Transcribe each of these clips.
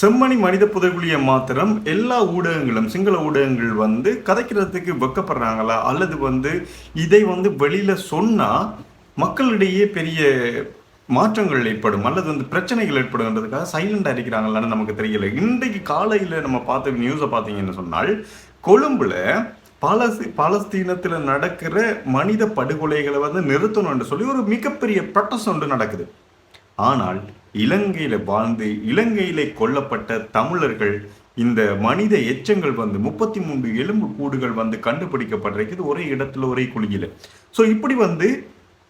செம்மணி மனித புதைகுழியை மாத்திரம் எல்லா ஊடகங்களும் சிங்கள ஊடகங்கள் வந்து கதைக்கிறதுக்கு வெக்கப்படுறாங்களா? அல்லது வந்து இதை வந்து வெளியில சொன்னா மக்களிடையே பெரிய மாற்றங்கள் ஏற்படும்? அல்லது வந்து பிரச்சனைகள் ஏற்படும்ன்றதுக்காக சைலண்டா இருக்கிறாங்களான்னு நமக்கு தெரியல. இன்றைக்கு காலையில நம்ம பார்த்த நியூஸை பார்த்தீங்கன்னு சொன்னால் கொழும்புல பாலஸ்தீ பாலஸ்தீனத்தில் நடக்கிற மனித படுகொலைகளை வந்து நிறுத்தணும்னு சொல்லி ஒரு மிகப்பெரிய ப்ரொட்டஸ்ட் ஒன்று நடக்குது. ஆனால் இலங்கையில் வாழ்ந்து இலங்கையிலே கொல்லப்பட்ட தமிழர்கள் இந்த மனித எச்சங்கள் வந்து முப்பத்தி மூன்று எலும்பு கூடுகள் வந்து கண்டுபிடிக்கப்பட்டிருக்குது ஒரே இடத்துல ஒரே குழியில். ஸோ இப்படி வந்து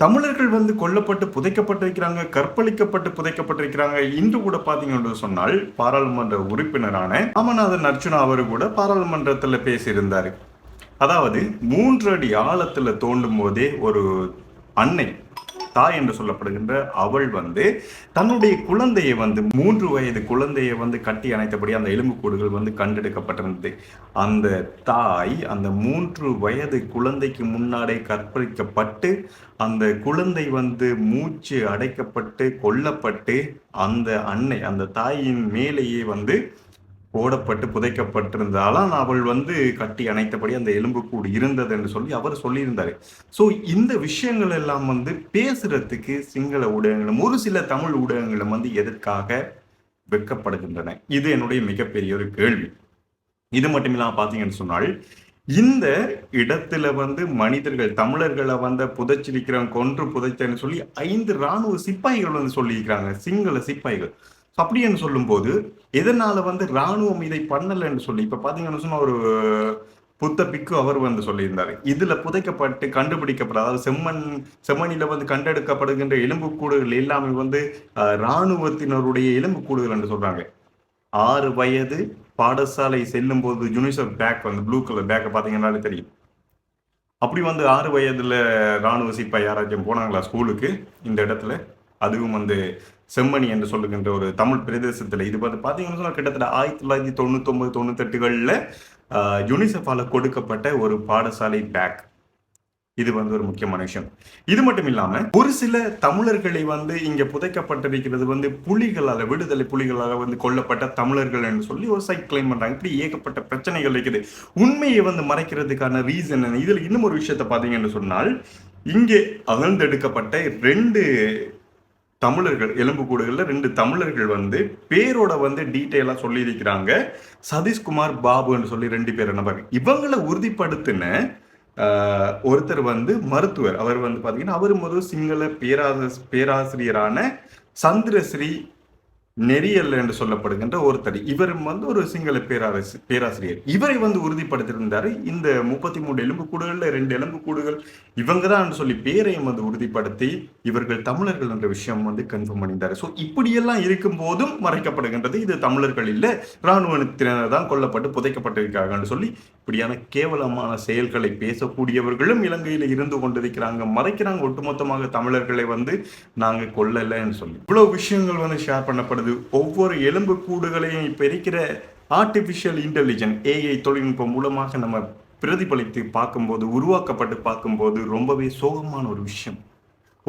தமிழர்கள் வந்து கொல்லப்பட்டு புதைக்கப்பட்டிருக்கிறாங்க கற்பழிக்கப்பட்டு புதைக்கப்பட்டிருக்கிறாங்க. இன்று கூட பார்த்தீங்கன்னு சொன்னால் பாராளுமன்ற உறுப்பினரான ராமநாதன் அர்ச்சுனா அவர் கூட பாராளுமன்றத்தில் பேசியிருந்தார். அதாவது மூன்று அடி ஆழத்தில் தோண்டும் போதே ஒரு அன்னை தாய் என்று சொல்லப்படுகின்ற அவள் வந்து தன்னுடைய குழந்தையை வந்து மூன்று வயது குழந்தையை வந்து கட்டி அணைத்தபடி அந்த எலும்புக்கூடுகள் வந்து கண்டெடுக்கப்பட்டிருந்தது. அந்த தாய் அந்த மூன்று வயது குழந்தைக்கு முன்னாடி கற்பழிக்கப்பட்டு அந்த குழந்தை வந்து மூச்சு அடைக்கப்பட்டு கொல்லப்பட்டு அந்த அன்னை அந்த தாயின் மேலேயே வந்து போடப்பட்டு புதைக்கப்பட்டிருந்தாலும் அவள் வந்து கட்டி அணைத்தபடி அந்த எலும்புக்கூடு இருந்தது என்று சொல்லி அவர் சொல்லியிருந்தாரு. ஸோ இந்த விஷயங்கள் எல்லாம் வந்து பேசுறதுக்கு சிங்கள ஊடகங்களும் ஒரு சில தமிழ் ஊடகங்களும் வந்து எதற்காக வெட்கப்படுகின்றன? இது என்னுடைய மிகப்பெரிய ஒரு கேள்வி. இது மட்டும் இல்லாமல் பார்த்தீங்கன்னு சொன்னால் இந்த இடத்துல வந்து மனிதர்கள் தமிழர்களை வந்து புதைச்சிருக்கிறவன் கொன்று புதைத்தேன்னு சொல்லி ஐந்து ராணுவ சிப்பாய்கள் வந்து சொல்லியிருக்கிறாங்க. சிங்கள சிப்பாய்கள். அப்படின்னு சொல்லும்போது எதனால வந்து ராணுவம் இதை பண்ணலன்னு சொல்லி இப்ப பாத்தீங்கன்னு சொன்னா ஒரு புத்த பிக்கு அவர் வந்து சொல்லியிருந்தாரு. இதுல புதைக்கப்பட்டு கண்டுபிடிக்கப்பட அதாவது செம்மண் செம்மணில வந்து கண்டெடுக்கப்படுகின்ற எலும்புக்கூடுகள் எல்லாமே வந்து இராணுவத்தினருடைய ராணுவத்தினருடைய எலும்புக்கூடுகள் என்று சொல்றாங்க. ஆறு வயது பாடசாலை செல்லும் போது யூனிசெஃப் பேக் வந்து ப்ளூ கலர் பேக்கை பார்த்தீங்கன்னாலே தெரியும். அப்படி வந்து ஆறு வயதுல ராணுவ சிப்பாய் யாராச்சும் போனாங்களா ஸ்கூலுக்கு இந்த இடத்துல அதுவும் வந்து செம்மணி என்று சொல்லுகின்ற ஒரு தமிழ் பிரதேசத்தில். இது வந்து பார்த்தீங்கன்னா சொன்னால் கிட்டத்தட்ட ஆயிரத்தி தொள்ளாயிரத்தி தொண்ணூத்தொம்பது தொண்ணூத்தெட்டுகளில் யுனிசெஃபால் யூனிசெஃபால கொடுக்கப்பட்ட ஒரு பாடசாலை பேக். இது வந்து ஒரு முக்கியமான விஷயம். இது மட்டும் இல்லாம ஒரு சில தமிழர்களை வந்து இங்க புதைக்கப்பட்டிருக்கிறது வந்து புலிகளால விடுதலை புலிகளால வந்து கொல்லப்பட்ட தமிழர்கள் என்று சொல்லி ஒரு சைட் கிளைம் பண்றாங்க. இப்படி ஏகப்பட்ட பிரச்சனைகள் இருக்குது. உண்மையை வந்து மறைக்கிறதுக்கான ரீசன் என்ன? இதுல இன்னும் ஒரு விஷயத்த பாத்தீங்கன்னு சொன்னால் இங்கே அகழ்ந்தெடுக்கப்பட்ட ரெண்டு தமிழர்கள் எலும்புக்கூடுகளில் ரெண்டு தமிழர்கள் வந்து பேரோட வந்து டீட்டெயிலாக சொல்லியிருக்கிறாங்க. சதீஷ்குமார் பாபுன்னு சொல்லி ரெண்டு பேர் நபர். இவங்களை உறுதிப்படுத்தின ஒருத்தர் வந்து மருத்துவர். அவர் வந்து பார்த்தீங்கன்னா அவர் முதல் சிங்கள பேராச பேராசிரியரான சந்திரஸ்ரீ நெறியல் என்று சொல்லப்படுகின்ற ஒருத்தர். இவர் வந்து ஒரு சிங்கள பேராசி பேராசிரியர். இவரை வந்து உறுதிப்படுத்தியிருந்தாரு. இந்த முப்பத்தி மூணு எலும்புக்கூடுகள்ல ரெண்டு எலும்புக்கூடுகள் இவங்க தான் சொல்லி பேரையும் வந்து உறுதிப்படுத்தி இவர்கள் தமிழர்கள் என்ற விஷயம் வந்து கன்ஃபார்ம் பண்ணியிருந்தாரு. ஸோ இப்படியெல்லாம் இருக்கும் போதும் மறைக்கப்படுகின்றது. இது தமிழர்கள் இல்லை இராணுவத்தினர் தான் கொல்லப்பட்டு புதைக்கப்பட்டிருக்காங்கன்னு சொல்லி இப்படியான கேவலமான செயல்களை பேசக்கூடியவர்களும் இலங்கையில் இருந்து கொண்டிருக்கிறாங்க. மறைக்கிறாங்க. ஒட்டுமொத்தமாக தமிழர்களை வந்து நாங்கள் கொல்லலைன்னு சொல்லி. இவ்வளோ விஷயங்கள் வந்து ஷேர் பண்ணப்படுது. ஒவ்வொரு எலும்பு கூடுகளையும் இப்ப இருக்கிற இன்டெலிஜென்ட் ஏஐ தொழில்நுட்பம் மூலமாக நம்ம பிரதிபலித்து பார்க்கும்போது உருவாக்கப்பட்டு பார்க்கும்போது ரொம்பவே சோகமான ஒரு விஷயம்.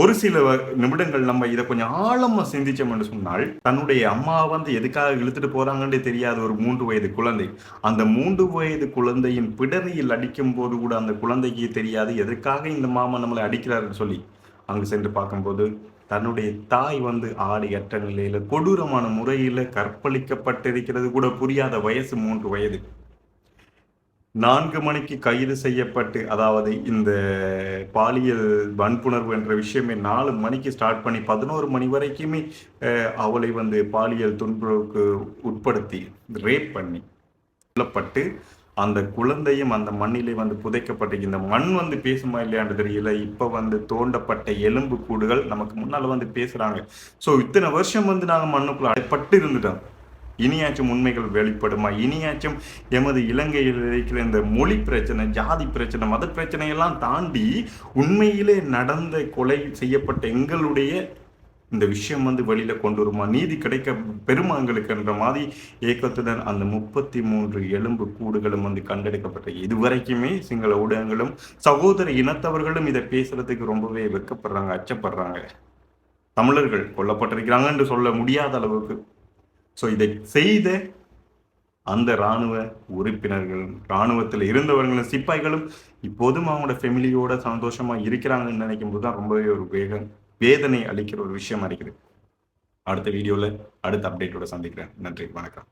ஒரு சில நிமிடங்கள் நம்ம இதை கொஞ்சம் ஆழமா சிந்திச்சோம்னு சொன்னால் தன்னுடைய அம்மா வந்து எதுக்காக இழுத்துட்டு போறாங்கன்னு தெரியாத ஒரு மூன்று வயது குழந்தை. அந்த மூன்று வயது குழந்தையின் பிடரியில் அடிக்கும் போது கூட அந்த குழந்தைக்கு தெரியாது எதற்காக இந்த மாமா நம்மளை அடிக்கிறாருன்னு சொல்லி. அங்கு சென்று பார்க்கும்போது தன்னுடைய தாய் வந்து ஆடையற்ற நிலையில கொடூரமான முறையில கற்பழிக்கப்பட்டிருக்கிறது கூட புரியாத வயசு மூன்று வயது. நான்கு மணிக்கு கைது செய்யப்பட்டு அதாவது இந்த பாலியல் வன்புணர்வு என்ற விஷயமே நாலு மணிக்கு ஸ்டார்ட் பண்ணி பதினோரு மணி வரைக்குமே அவளை வந்து பாலியல் துன்புறுவுக்கு உட்படுத்தி ரேப் பண்ணி கொல்லப்பட்டு அந்த குழந்தையும் அந்த மண்ணிலே வந்து புதைக்கப்பட்டு இந்த மண் வந்து பேசுமா இல்லையான்னு தெரியல இப்போ வந்து தோண்டப்பட்ட எலும்பு கூடுகள் நமக்கு முன்னால் வந்து பேசுகிறாங்க ஸோ இத்தனை வருஷம் வந்து நாங்கள் மண்ணுக்குள்ள அடைப்பட்டு இருந்துட்டோம். இனியாச்சும் உண்மைகள் வெளிப்படுமா? இனியாச்சும் எமது இலங்கையில் இருக்கிற இந்த மொழி பிரச்சனை ஜாதி பிரச்சனை மத பிரச்சனையெல்லாம் தாண்டி உண்மையிலே நடந்த கொலை செய்யப்பட்ட எங்களுடைய இந்த விஷயம் வந்து வெளியில கொண்டு வருமா? நீதி கிடைக்க பெருமாங்களுக்குன்ற மாதிரி ஏக்கத்துடன் அந்த முப்பத்தி மூன்று எலும்பு கூடுகளும் வந்து கண்டெடுக்கப்பட்ட இதுவரைக்குமே சிங்கள ஊடகங்களும் சகோதர இனத்தவர்களும் இதை பேசுறதுக்கு ரொம்பவே வெட்கப்படுறாங்க அச்சப்படுறாங்க. தமிழர்கள் கொல்லப்பட்டிருக்கிறாங்க என்று சொல்ல முடியாத அளவுக்கு ஸோ இதை செய்த அந்த இராணுவ உறுப்பினர்களும் இராணுவத்தில் இருந்தவர்களும் சிப்பாய்களும் இப்போதும் அவங்களோட ஃபெமிலியோட சந்தோஷமாக இருக்கிறாங்கன்னு நினைக்கும் போது தான் ரொம்பவே ஒரு வேகம் வேதனை அளிக்கிற ஒரு விஷயமா இருக்குது. அடுத்த வீடியோவில் அடுத்த அப்டேட்டோட சந்திக்கிறேன். நன்றி வணக்கம்.